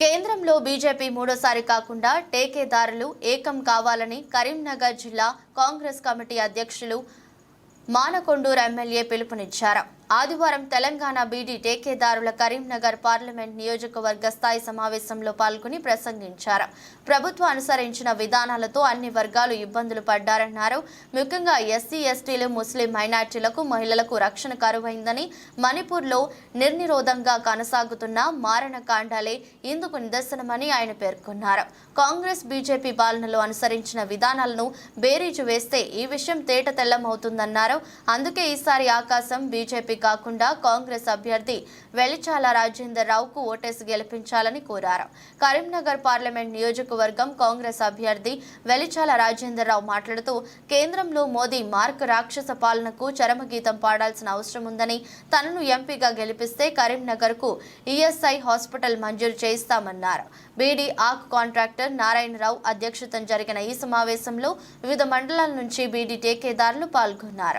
కేంద్రంలో బీజేపీ మూడోసారి కాకుండా టేకేదారులు ఏకం కావాలని కరీంనగర్ జిల్లా కాంగ్రెస్ కమిటీ అధ్యక్షులు మానకొండూరు ఎమ్మెల్యే పిలుపునిచ్చారు. ఆదివారం తెలంగాణ బీడీ టేకేదారుల కరీంనగర్ పార్లమెంట్ నియోజకవర్గ స్థాయి సమావేశంలో పాల్గొని ప్రసంగించారు. ప్రభుత్వం అనుసరించిన విధానాలతో అన్ని వర్గాలు ఇబ్బందులు పడ్డారన్నారు. ముఖ్యంగా ఎస్సీ ఎస్టీలు ముస్లిం మైనార్టీలకు మహిళలకు రక్షణ కరువైందని మణిపూర్లో నిర్నిరోధంగా కొనసాగుతున్న మారణకాండాలే ఇందుకు నిదర్శనమని ఆయన పేర్కొన్నారు. కాంగ్రెస్ బీజేపీ పాలనలో అనుసరించిన విధానాలను బేరీజు వేస్తే ఈ విషయం తేట తెల్లమవుతుందన్నారు. అందుకే ఈసారి ఆకాశం బీజేపీ కాకుండా కాంగ్రెస్ అభ్యర్థి వెలిచాల రాజేందర్ రావుకు ఓటేసి గెలిపించాలని కోరారు. కరీంనగర్ పార్లమెంట్ నియోజకవర్గం కాంగ్రెస్ అభ్యర్థి వెలిచాల రాజేందర్ రావు మాట్లాడుతూ కేంద్రంలో మోదీ మార్క్ రాక్షస పాలనకు చరమగీతం పాడాల్సిన అవసరం ఉందని తనను ఎంపీగా గెలిపిస్తే కరీంనగర్కు ఈఎస్ఐ హాస్పిటల్ మంజూరు చేయిస్తామన్నారు. బీడీ ఆక్ కాంట్రాక్టర్ నారాయణరావు అధ్యక్షతన జరిగిన ఈ సమావేశంలో వివిధ మండలాల నుంచి బీడీ టేకేదారులు పాల్గొన్నారు.